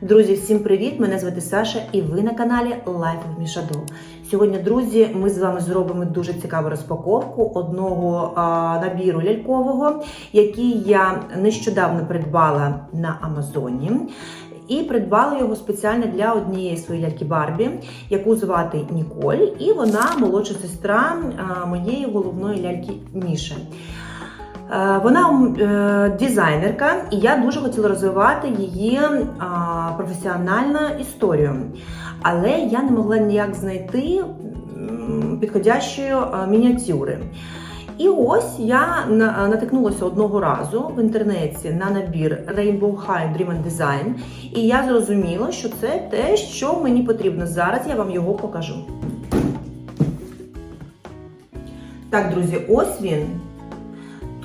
Друзі, всім привіт! Мене звати Саша, і ви на каналі Life of Mishado. Сьогодні, друзі, ми з вами зробимо дуже цікаву розпаковку одного а, набіру лялькового, який я нещодавно придбала на Амазоні. І придбала його спеціально для однієї своєї ляльки Барбі, яку звати Ніколь, і вона молодша сестра моєї головної ляльки Міші. Е, Вона е, дизайнерка, і я дуже хотіла розвивати її професіональну історію. Але я не могла ніяк знайти підходящої мініатюри. І ось я натикнулася одного разу в інтернеті на набір Rainbow High Dream and Design, і я зрозуміла, що це те, що мені потрібно зараз. Я вам його покажу. Так, друзі, ось він.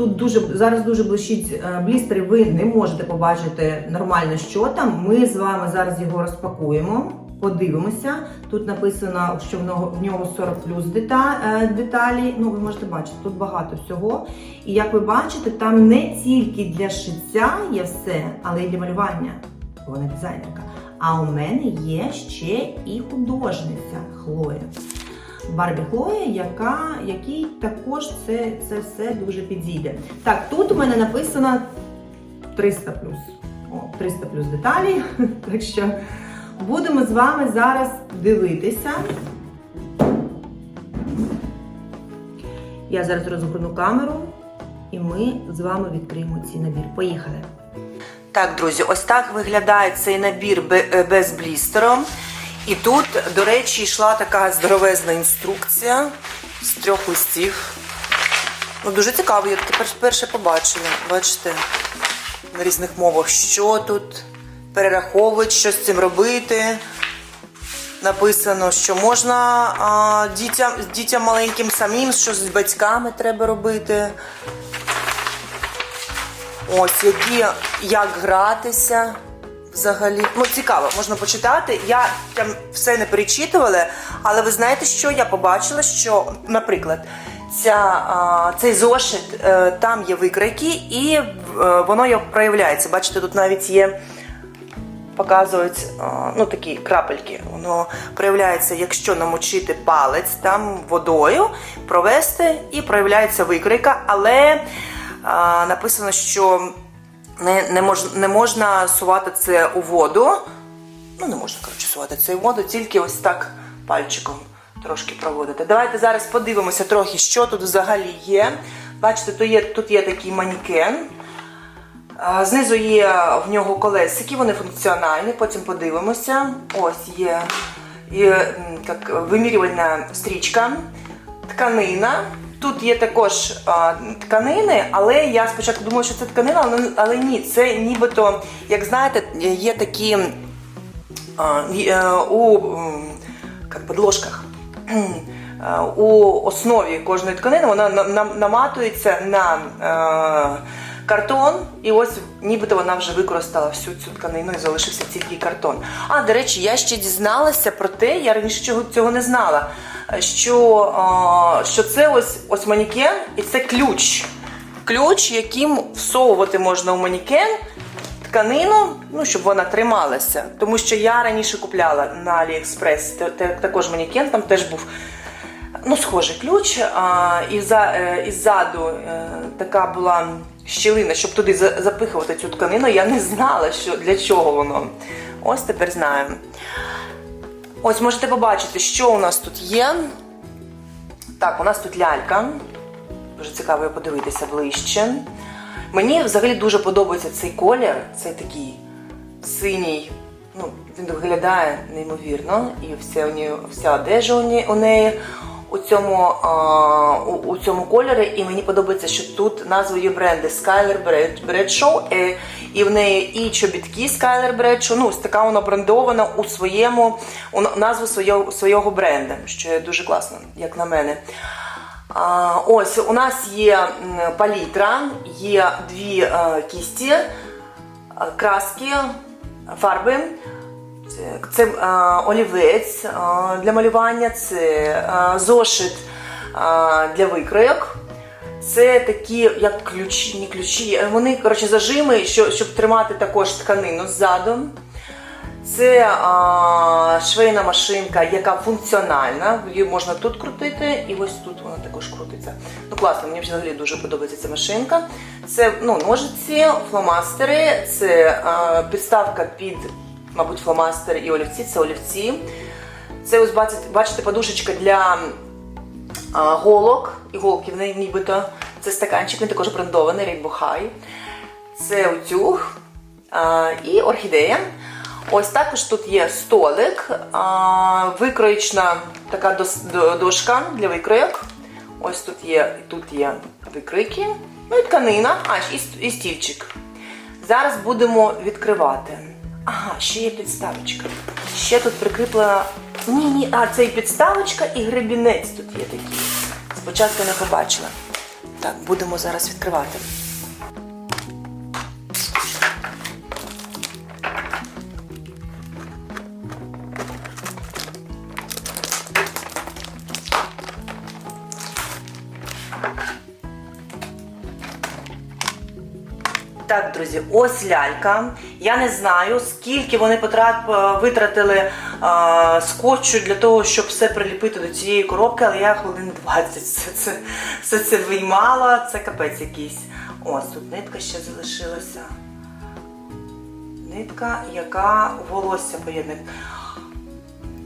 Тут дуже зараз дуже блищить е, блістери, ви не можете побачити нормально, що там. Ми з вами зараз його розпакуємо, подивимося. Тут написано, що в нього, в нього 40 плюс е, деталі. Ну, ви можете бачити, тут багато всього. І як ви бачите, там не тільки для шиття є все, але й для малювання. Вона дизайнерка. А у мене є ще і художниця Хлоя. Барбі Хлоя, яка, якій також це, це все дуже підійде. Так, тут у мене написано 300 плюс. О, 300 плюс деталі. Так що будемо з вами зараз дивитися. Я зараз розгорну камеру, і ми з вами відкриємо цей набір. Поїхали! Так, друзі, ось так виглядає цей набір без блістером. І тут, до речі, йшла така здоровезна інструкція з трьох листів. Ну, дуже цікаво, я таке перш- перше побачила. Бачите, на різних мовах, що тут перераховують, що з цим робити. Написано, що можна а, дітям, дітям маленьким самим, що з батьками треба робити. Ось які, як гратися взагалі. Ну, цікаво, можна почитати. Я там все не перечитувала, але ви знаєте, що я побачила, що, наприклад, ця, цей зошит, е, там є викройки, і е, воно як проявляється. Бачите, тут навіть є. Показують ну, такі крапельки. Воно проявляється, якщо намочити палець там водою, провести і проявляється викройка, але написано, що не, не, мож, не можна сувати це у воду. Ну, не можна, коротше, сувати це у воду, тільки ось так пальчиком трошки проводити. Давайте зараз подивимося трохи, що тут взагалі є. Бачите, тут є, тут є такий манекен. А, Знизу є в нього колесики, вони функціональні, потім подивимося. Ось є, є як вимірювальна стрічка, тканина. Тут є також а, тканини, але я спочатку думала, що це тканина, але, але ні, це нібито, як знаєте, є такі а, е, у як подложках. У основі кожної тканини вона на- на- наматується на е, картон, і ось нібито вона вже використала всю цю тканину і залишився тільки картон. А, до речі, я ще дізналася про те, я раніше цього не знала, що, що це ось, ось манікен і це ключ. Ключ, яким всовувати можна у манікен тканину, ну, щоб вона трималася. Тому що я раніше купляла на та- також манікен, там теж був ну, схожий ключ. А, і, за, е, і ззаду е, така була щілина, щоб туди запихувати цю тканину. Я не знала, що, для чого воно. Ось тепер знаю. Ось можете побачити, що у нас тут є. Так, у нас тут лялька. Дуже цікаво подивитися ближче. Мені взагалі дуже подобається цей колір, цей такий синій. Ну, він виглядає неймовірно, і вся, вся одежа у неї, у цьому, у, у цьому кольорі. І мені подобається, що тут назва її бренди Skyler Bradshaw, е, і в неї і чобітки Skyler Bradshaw, ну, ось така вона брендована у своєму, у назву свого, свого бренду, що є дуже класно, як на мене. А, ось у нас є палітра, є дві е, кісті, е, краски, фарби. Це, е, олівець е, для малювання, це е, зошит для викройок. Це такі, як ключі, не ключі. Вони, коротше, зажими, що, щоб тримати також тканину ззаду. Це а, швейна машинка, яка функціональна. Її можна тут крутити, і ось тут вона також крутиться. Ну класно, мені взагалі дуже подобається ця машинка. Це ну, ножиці, фломастери, це а, підставка під, мабуть, фломастери і олівці. Це олівці. Це ось бачите, подушечка для голок. Іголки в неї нібито. Це стаканчик, він також брендований, Rainbow High. Це утюг а, і орхідея. Ось також тут є столик, а, викроєчна така дошка для викроєк. Ось тут є, тут є викройки. Ну і тканина, а і, і стільчик. Зараз будемо відкривати. Ще є підставочка. Ще тут прикріплена. Ні, ні, а це і підставочка, і гребінець тут є такий. Спочатку не побачила. Так, будемо зараз відкривати. Друзі, ось лялька. Я не знаю, скільки вони потрат... витратили а, скотчу для того, щоб все приліпити до цієї коробки, але я хвилин 20 все це, все це виймала. Це капець якийсь. Ось тут нитка ще залишилася. Нитка, яка волосся поєднує.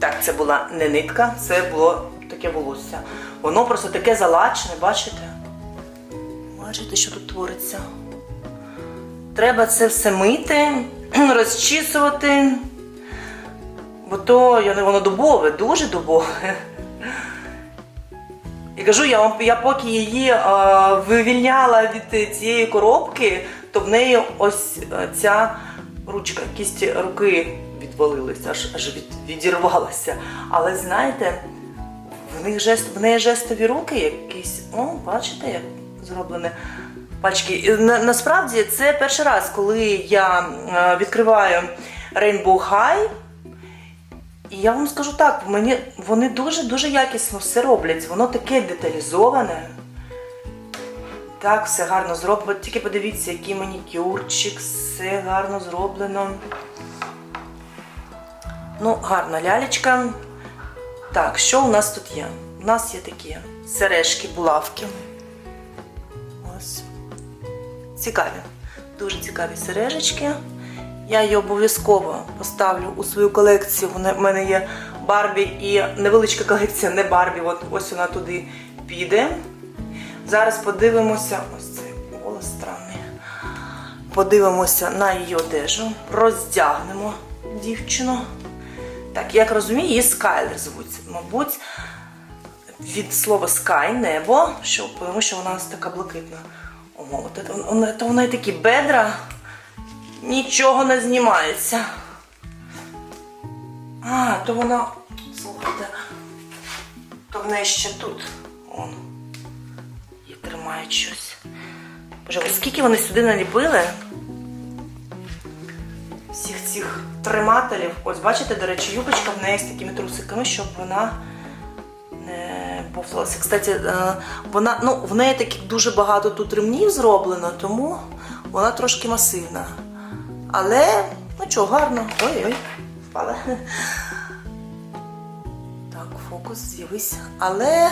Так, це була не нитка, це було таке волосся. Воно просто таке залачене, бачите? Бачите, що тут твориться? Треба це все мити, розчісувати. Бо то я не воно дубове, дуже дубове. І кажу, я я поки її е, вивільняла від цієї коробки, то в неї ось е, ця ручка, кість руки відвалилася, аж, аж від, відірвалася. Але знаєте, в них жест, в неї жестові руки якісь. О, бачите, як зроблене пальчики. На, насправді це перший раз, коли я е, відкриваю Rainbow High. І я вам скажу так, мені вони дуже-дуже якісно все роблять. Воно таке деталізоване. Так, все гарно зроблено. Тільки подивіться, який манікюрчик, все гарно зроблено. Ну, гарна лялечка. Так, що у нас тут є? У нас є такі сережки, булавки. Цікаві. Дуже цікаві сережечки. Я її обов'язково поставлю у свою колекцію. В мене є Барбі і невеличка колекція, не Барбі. От ось вона туди піде. Зараз подивимося. Ось цей голос странний. Подивимося на її одежу. Роздягнемо дівчину. Так, як розумію, її Скайлер звуть. Мабуть, від слова sky, небо, що, тому що вона така блакитна. О, от це, вона, то вона і такі бедра, нічого не знімається. А, то вона, слухайте, то в неї ще тут. Он. І тримають щось. Боже, скільки вони сюди наліпили? Всіх цих тримателів. Ось бачите, до речі, юбочка в неї з такими трусиками, щоб вона не. Кстати, е, вона, ну, в неї таких дуже багато тут ремнів зроблено, тому вона трошки масивна. Але, ну чого, гарно. Ой-ой, впала. Так, фокус з'явився. Але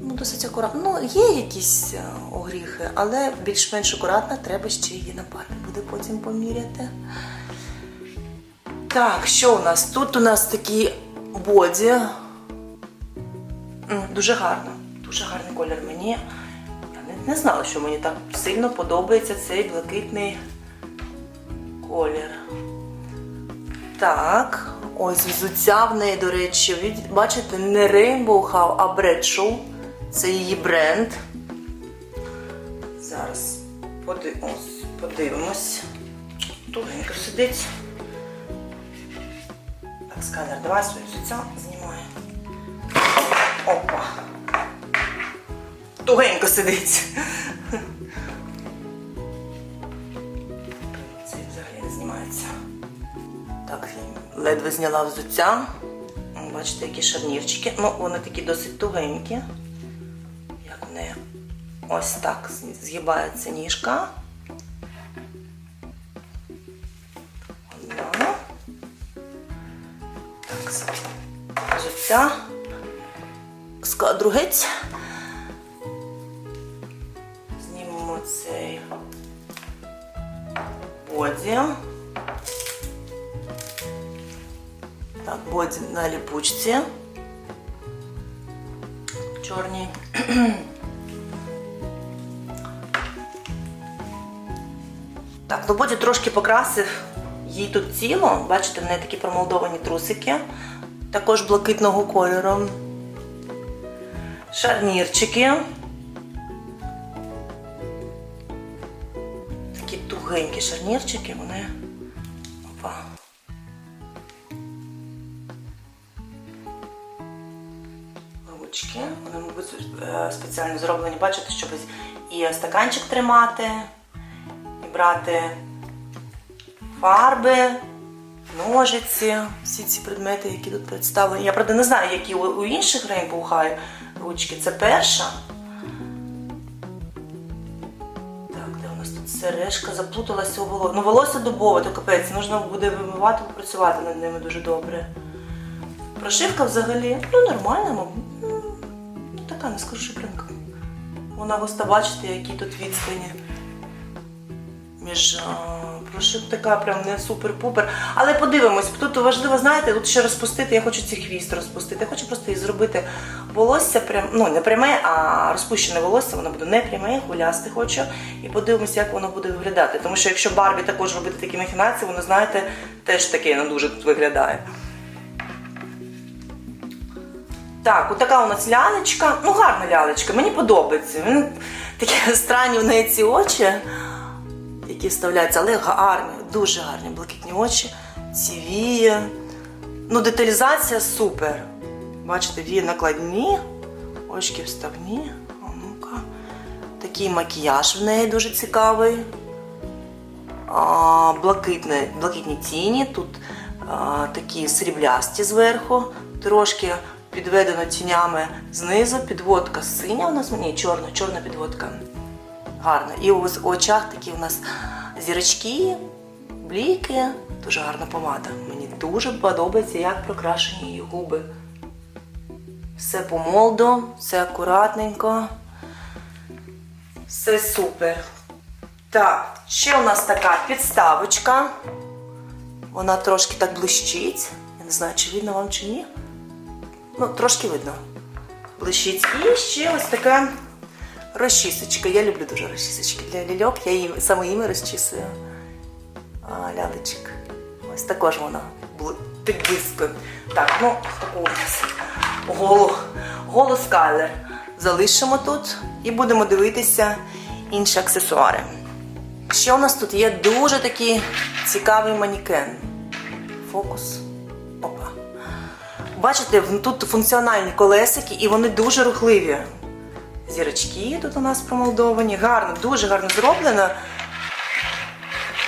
ну, досить акуратно. Ну, є якісь е, огріхи, але більш-менш акуратно, треба ще її напати. Буде потім поміряти. Так, що у нас? Тут у нас такі боді. Дуже гарно. Дуже гарний колір мені. Я не, не знала, що мені так сильно подобається цей блакитний колір. Так, ось взуття в неї, до речі, від, бачите, не Rainbow How, а Bradshaw. Це її бренд. Зараз подивимось. подивимось. Тугенько сидить. Так, сканер, давай своє взуття знімаю. Опа. Тугенько сидить. Це взагалі не знімається. Так, ледве зняла взуття. Бачите, які шарнірчики. Ну, вони такі досить тугенькі. Як в неї ось так згибається ніжка. Геть. Знімемо цей боді. Так, боді на ліпучці. Чорній. Так, ну боді трошки покрасив їй тут тіло. Бачите, в неї такі промолдовані трусики. Також блакитного кольору. Шарнірчики. Такі тугенькі шарнірчики, вони. Опа. Ручки. Вони, мабуть, е, спеціально зроблені, бачите, щоб і стаканчик тримати, і брати фарби, ножиці, всі ці предмети, які тут представлені. Я правда не знаю, які у, інших Rainbow High ручки. Це перша. Так, де у нас тут сережка заплуталася у волосся. Ну, волосся дубове, то капець, можна буде вимивати, попрацювати над ними дуже добре. Прошивка взагалі, ну нормальна, мабуть. Ну, така, не скажу, прям. Вона густа, бачите, які тут відстані між прошив така прям не супер-пупер. Але подивимось, тут важливо, знаєте, тут ще розпустити, я хочу цей хвіст розпустити. Я хочу просто і зробити волосся прям, ну не пряме, а розпущене волосся, воно буде не пряме, гулясти хочу. І подивимось, як воно буде виглядати. Тому що якщо Барбі також робити такі махінації, воно, знаєте, теж таке не дуже тут виглядає. Так, отака у нас лялечка. Ну, гарна лялечка, мені подобається. Він такі странні в неї ці очі, які вставляються, але гарні, дуже гарні блакитні очі, ці вії. Ну, деталізація супер. Бачите, вії накладні, очки вставні. А ну-ка. Такий макіяж в неї дуже цікавий. А, блакитні, блакитні тіні, тут а, такі сріблясті зверху, трошки підведено тінями знизу, підводка синя у нас, ні, чорна, чорна підводка. Гарна. І у очах такі у нас зірочки, бліки, дуже гарна помада. Мені дуже подобається, як прокрашені її губи. Все по молду, все акуратненько. Все супер. Так, ще у нас така підставочка. Вона трошки так блищить. Я не знаю, чи видно вам чи ні. Ну, трошки видно. Блищить. І ще ось така розчісочка. Я люблю дуже розчісочки для лільок. Я їм, саме їми розчісую. А, лялечок. Ось також вона бл- підблискує. Так, ну, у голу, голу скайлер залишимо тут і будемо дивитися інші аксесуари. Ще у нас тут є дуже такий цікавий манікен. Фокус. Опа. Бачите, тут функціональні колесики і вони дуже рухливі. Зірочки тут у нас промолдовані. Гарно, дуже гарно зроблено.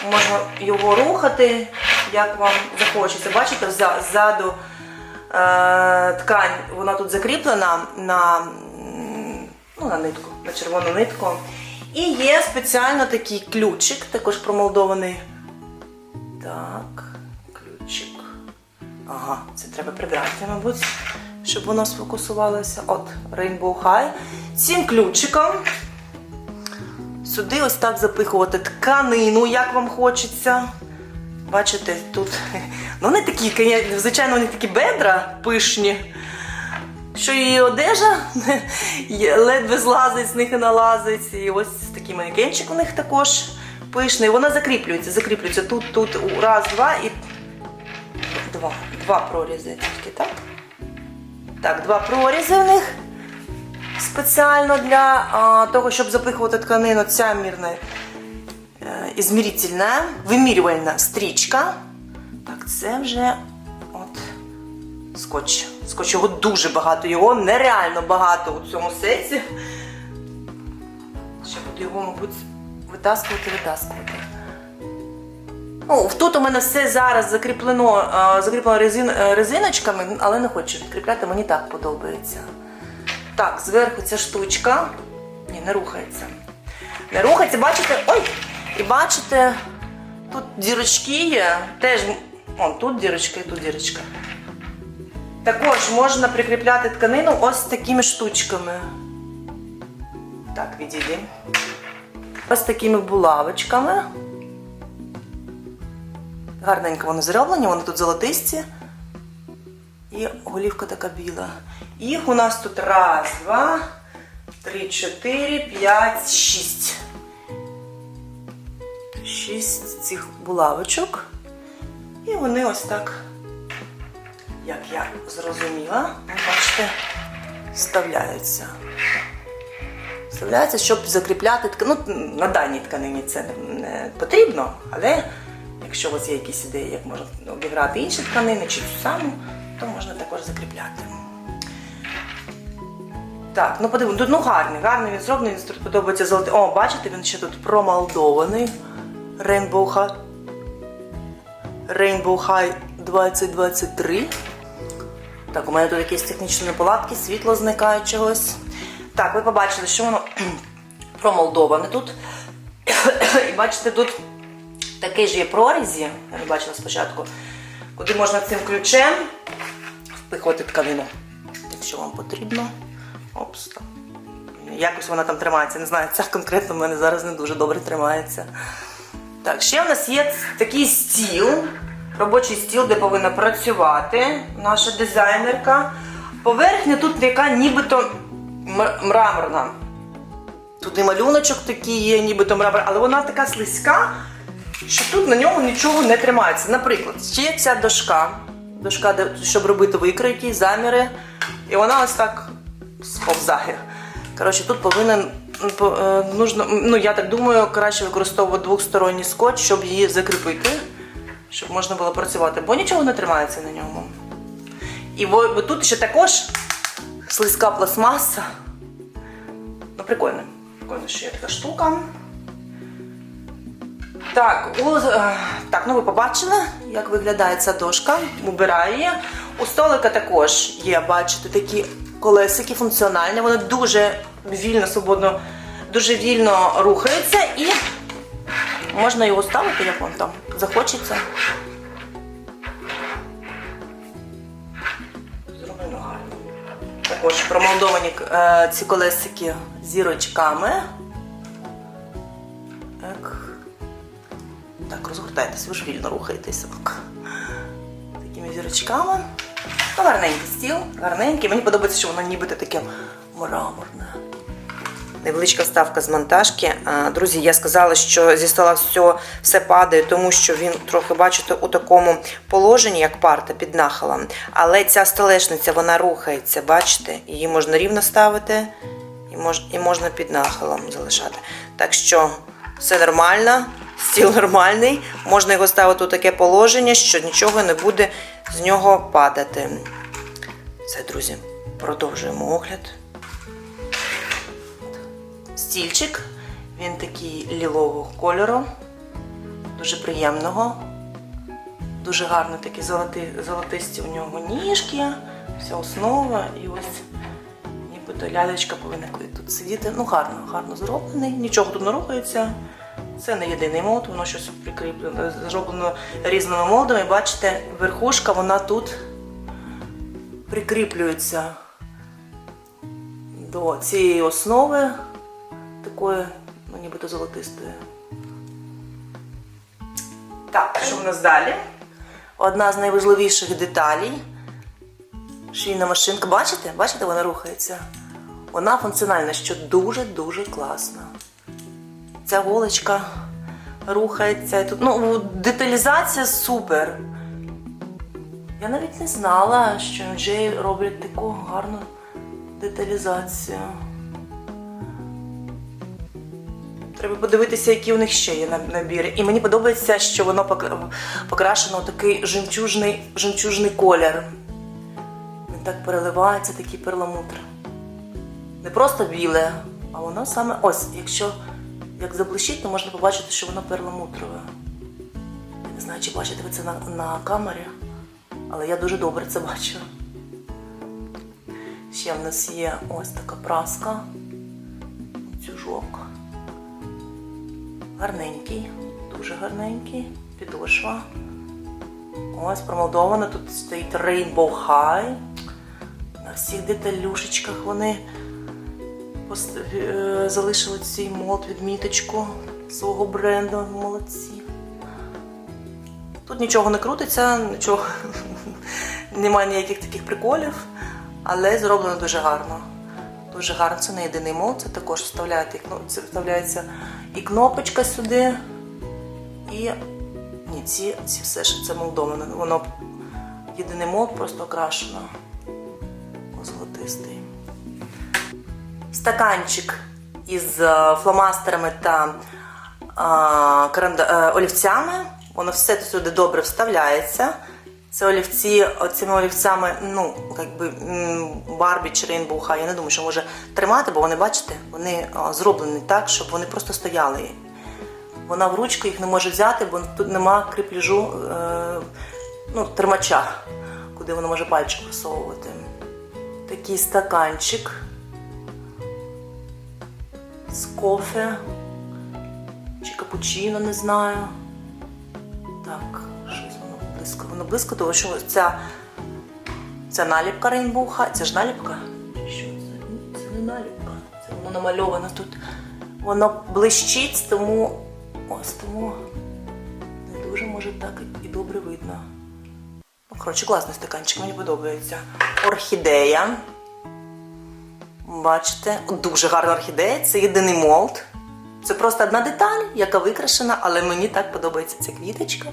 Можна його рухати, як вам захочеться. Бачите, ззаду е, ткань, вона тут закріплена на, ну, на нитку, на червону нитку. І є спеціально такий ключик, також промолдований. Так, ключик. Ага, це треба прибрати, мабуть, щоб воно сфокусувалося. От, Rainbow High. Цим ключиком сюди ось так запихувати тканину, як вам хочеться. Бачите, тут. Ну, вони такі, звичайно, вони такі бедра пишні. Що її одежа ледве злазить, з них і налазить. І ось такий манекенчик у них також пишний. Вона закріплюється, закріплюється тут, тут, раз, два і два. Два прорізи тільки, так? Так, два прорізи у них спеціально для а, того, щоб запихувати тканину. Ця мірна е, ізмірительна, вимірювальна стрічка. Так, це вже от скотч. Скотч його дуже багато, його нереально багато у цьому сеті. Ще буду його, мабуть, витаскувати, витаскувати. Ну, тут у мене все зараз закріплено, е, закріплено резин, е, резиночками, але не хочу відкріпляти, мені так подобається. Так, зверху ця штучка. Ні, не рухається. Не рухається, бачите? Ой! І бачите, тут дірочки є. Теж. О, тут дірочка і тут дірочка. Також можна прикріпляти тканину ось такими штучками. Так, відійди. Ось такими булавочками. Гарненько вони зроблені, вони тут золотисті. І голівка така біла. Їх у нас тут раз, два, три, чотири, п'ять, шість. Шість цих булавочок. І вони ось так, як я зрозуміла, бачите, вставляються. Вставляються, щоб закріпляти тканину. Ну, на даній тканині це не потрібно, але якщо у вас є якісь ідеї, як можна обіграти інші тканини чи цю саму, то можна також закріпляти. Так, ну подивимось, ну гарний, гарний він зроблений, він тут подобається золотий. О, бачите, він ще тут промалдований. Rainbow High. Rainbow High 2023. Так, у мене тут якісь технічні неполадки, світло зникає чогось. Так, ви побачили, що воно промалдоване тут. І бачите, тут такий ж є прорізі, я не бачила спочатку, куди можна цим ключем впихувати тканину, якщо вам потрібно. Опс. Якось вона там тримається. Не знаю, ця конкретно в мене зараз не дуже добре тримається. Так, ще в нас є такий стіл, робочий стіл, де повинна працювати наша дизайнерка. Поверхня тут яка нібито мраморна. Тут і малюночок такий є, нібито мрамор, але вона така слизька, що тут на ньому нічого не тримається. Наприклад, ще є ця дошка, дошка, щоб робити викройки, заміри, і вона ось так сповзає. Коротше, тут повинен по- е, нужно, ну я так думаю, краще використовувати двосторонній скотч, щоб її закріпити, щоб можна було працювати, бо нічого не тримається на ньому. І бо тут ще також слизька пластмаса. Ну, прикольно. Прикольно, що є така штука. Так, у, е, так, ну ви побачили, як виглядає ця дошка. Убираю її. У столика також є, бачите, такі колесики функціональні. Вони дуже вільно, свободно, дуже вільно рухаються і можна його ставити, як вам там захочеться. Також промалдовані е, ці колесики зірочками. Так, розгортайтесь, ви ж вільно рухаєтеся. Так. Такими зірочками. Ну, гарненький стіл, гарненький. Мені подобається, що воно нібито таке мраморне. Невеличка ставка з монтажки. Друзі, я сказала, що зі стола все, все падає, тому що він трохи, бачите, у такому положенні, як парта під нахилом. Але ця столешниця, вона рухається, бачите? Її можна рівно ставити і можна під нахилом залишати. Так що все нормально, стіл нормальний, можна його ставити у таке положення, що нічого не буде з нього падати. Все, друзі, продовжуємо огляд. Стільчик, він такий лілового кольору, дуже приємного. Дуже гарно такі золоті, золотисті у нього ніжки, вся основа і ось нібито лялечка повинна тут сидіти. Ну, гарно, гарно зроблений, нічого тут не рухається. Це не єдиний мод, воно щось прикріплено, зроблено різними модами. Бачите, верхушка вона тут прикріплюється до цієї основи такої, ну нібито золотистої. Так, що в нас далі? Одна з найважливіших деталей. Шийна машинка. Бачите? Бачите, вона рухається. Вона функціональна, що дуже-дуже класно. Ця голочка рухається. Тут, ну, деталізація супер. Я навіть не знала, що MJ роблять таку гарну деталізацію. Треба подивитися, які у них ще є на- набіри. І мені подобається, що воно покрашено такий жемчужний, жемчужний колір. Він так переливається, такий перламутр. Не просто біле, а воно саме ось, якщо як заблищить, то можна побачити, що воно перламутрове. Я не знаю, чи бачите ви це на, на камері, але я дуже добре це бачу. Ще в нас є ось така праска. Утюжок. Гарненький, дуже гарненький. Підошва. Ось промалдовано, тут стоїть Rainbow High. всіх деталюшечках вони залишили цей молот відміточку свого бренду. Молодці. Тут нічого не крутиться, нічого немає ніяких таких приколів, але зроблено дуже гарно. Дуже гарно. Це не єдиний молот, це також кно- це вставляється і кнопочка сюди, і ні, ці, ці все ж це молдоване. Воно єдиний молот просто окрашено. Золотистий. Стаканчик із е, фломастерами та каранда- е, олівцями. Воно все сюди добре вставляється. Це олівці, цими олівцями, ну, якби Барбі чи High, я не думаю, що може тримати, бо вони, бачите, вони зроблені так, щоб вони просто стояли. Вона в ручку їх не може взяти, бо тут нема кріпляжу, е, ну, тримача, куди вона може пальчик просовувати. Такий стаканчик з кофе чи капучино, не знаю. Так, щось воно близько. Воно близько, тому що ця, ця наліпка High. Це ж наліпка? Що це? Це не наліпка. Це воно намальовано тут. Воно блищить, тому ось тому не дуже може так і добре видно. Ну, коротше, класний стаканчик, мені подобається. Орхідея. Бачите, дуже гарна орхідея, це єдиний молд. Це просто одна деталь, яка викрашена, але мені так подобається ця квіточка.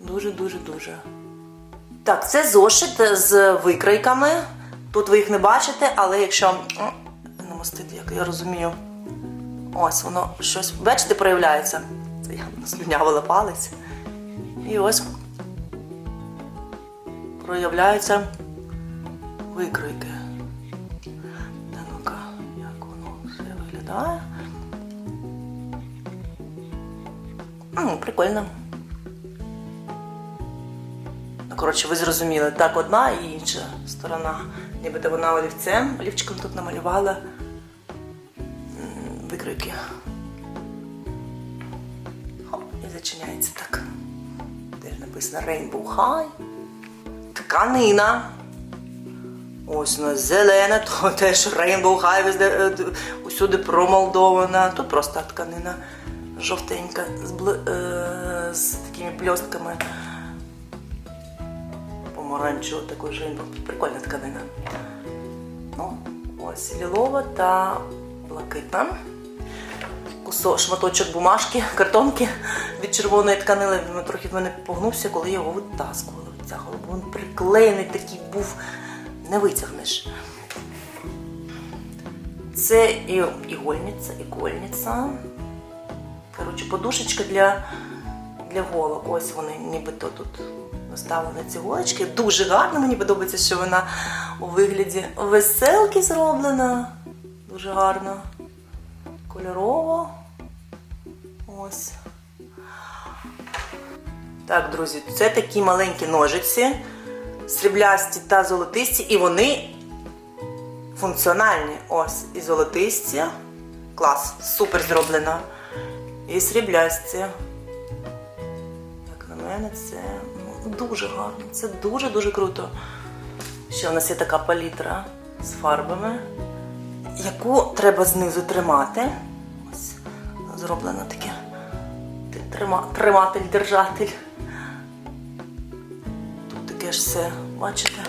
Дуже-дуже дуже. Так, це зошит з викройками. Тут ви їх не бачите, але якщо О, намастити, як я розумію, ось воно щось, бачите, проявляється. Це я слюнявила палець. І ось проявляються викройки. Виглядає. М, прикольно. Ну, коротше, ви зрозуміли, так одна і інша сторона. Нібито вона олівцем, олівчиком тут намалювала м, викройки. Хоп, і зачиняється так. Теж написано Rainbow High. Тканина. Ось у нас зелена, то теж Rainbow High везде, е, усюди промалдована. Тут просто тканина жовтенька з, е, з такими бльостками. Помаранчево також Rainbow. Прикольна тканина. Ну, ось лілова та блакитна. Кусок, шматочок бумажки, картонки від червоної тканини. Він трохи в мене погнувся, коли його витаскували. Витягували, бо він приклеєний такий був, не витягнеш. Це і ігольниця, ігольниця. Коротше, подушечка для, для голок. Ось вони нібито тут наставлені ці голочки. Дуже гарно, мені подобається, що вона у вигляді веселки зроблена. Дуже гарно. Кольорово. Ось. Так, друзі, це такі маленькі ножиці, сріблясті та золотисті, і вони функціональні. Ось, і золотисті. Клас, супер зроблено. І сріблясті. Як на мене, це ну, дуже гарно. Це дуже-дуже круто. Ще у нас є така палітра з фарбами, яку треба знизу тримати. Ось зроблено таке. Трима, триматель, держатель. Тут таке ж все, бачите,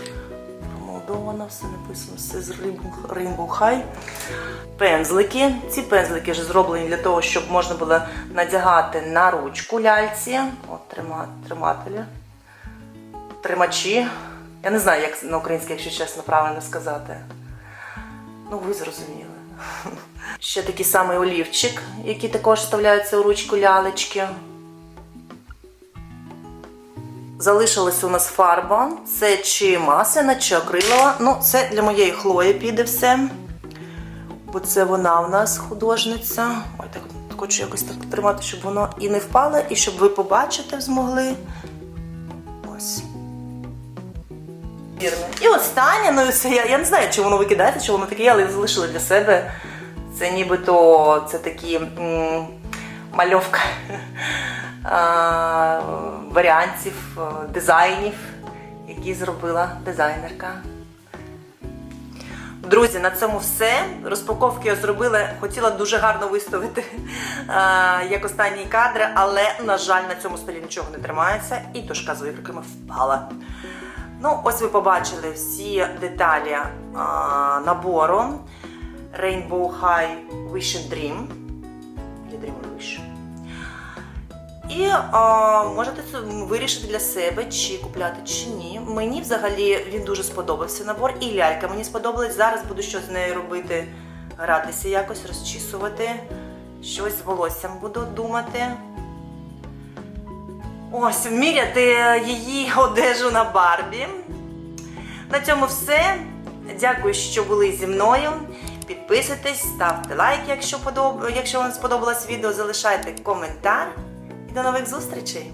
промолдовано, все написано, все з Rainbow- High. Пензлики. Ці пензлики ж зроблені для того, щоб можна було надягати на ручку ляльці. От трима, тримателі. Тримачі. Я не знаю, як на українській, якщо чесно, правильно сказати. Ну, ви зрозуміли. Ще такий самий олівчик, який також вставляється у ручку лялечки. Залишилася у нас фарба. Це чи масляна, чи акрилова. Ну, це для моєї Хлої піде все. Бо це вона у нас художниця. Ой, так хочу якось так тримати, щоб воно і не впало, і щоб ви побачити змогли. Ось. І останнє, ну це я, я не знаю, чи воно викидається, чи воно таке, але я залишила для себе. Це нібито це такі м, мальовка варіантів, дизайнів, які зробила дизайнерка. Друзі, на цьому все. Розпаковки я зробила, хотіла дуже гарно виставити е, як останні кадри, але, на жаль, на цьому столі нічого не тримається, і дошка з викриками впала. Ну, ось ви побачили всі деталі е, набору Rainbow High Wish and Dream. Или Dream Wish. І а, можете вирішити для себе, чи купляти, чи ні. Мені взагалі він дуже сподобався набор. І лялька мені сподобалась. Зараз буду щось з нею робити, гратися якось, розчісувати. Щось з волоссям буду думати. Ось, міряти її одежу на Барбі. На цьому все. Дякую, що були зі мною. Підписуйтесь, ставте лайк, якщо, подоб... якщо вам сподобалось відео, залишайте коментар. До нових зустрічей!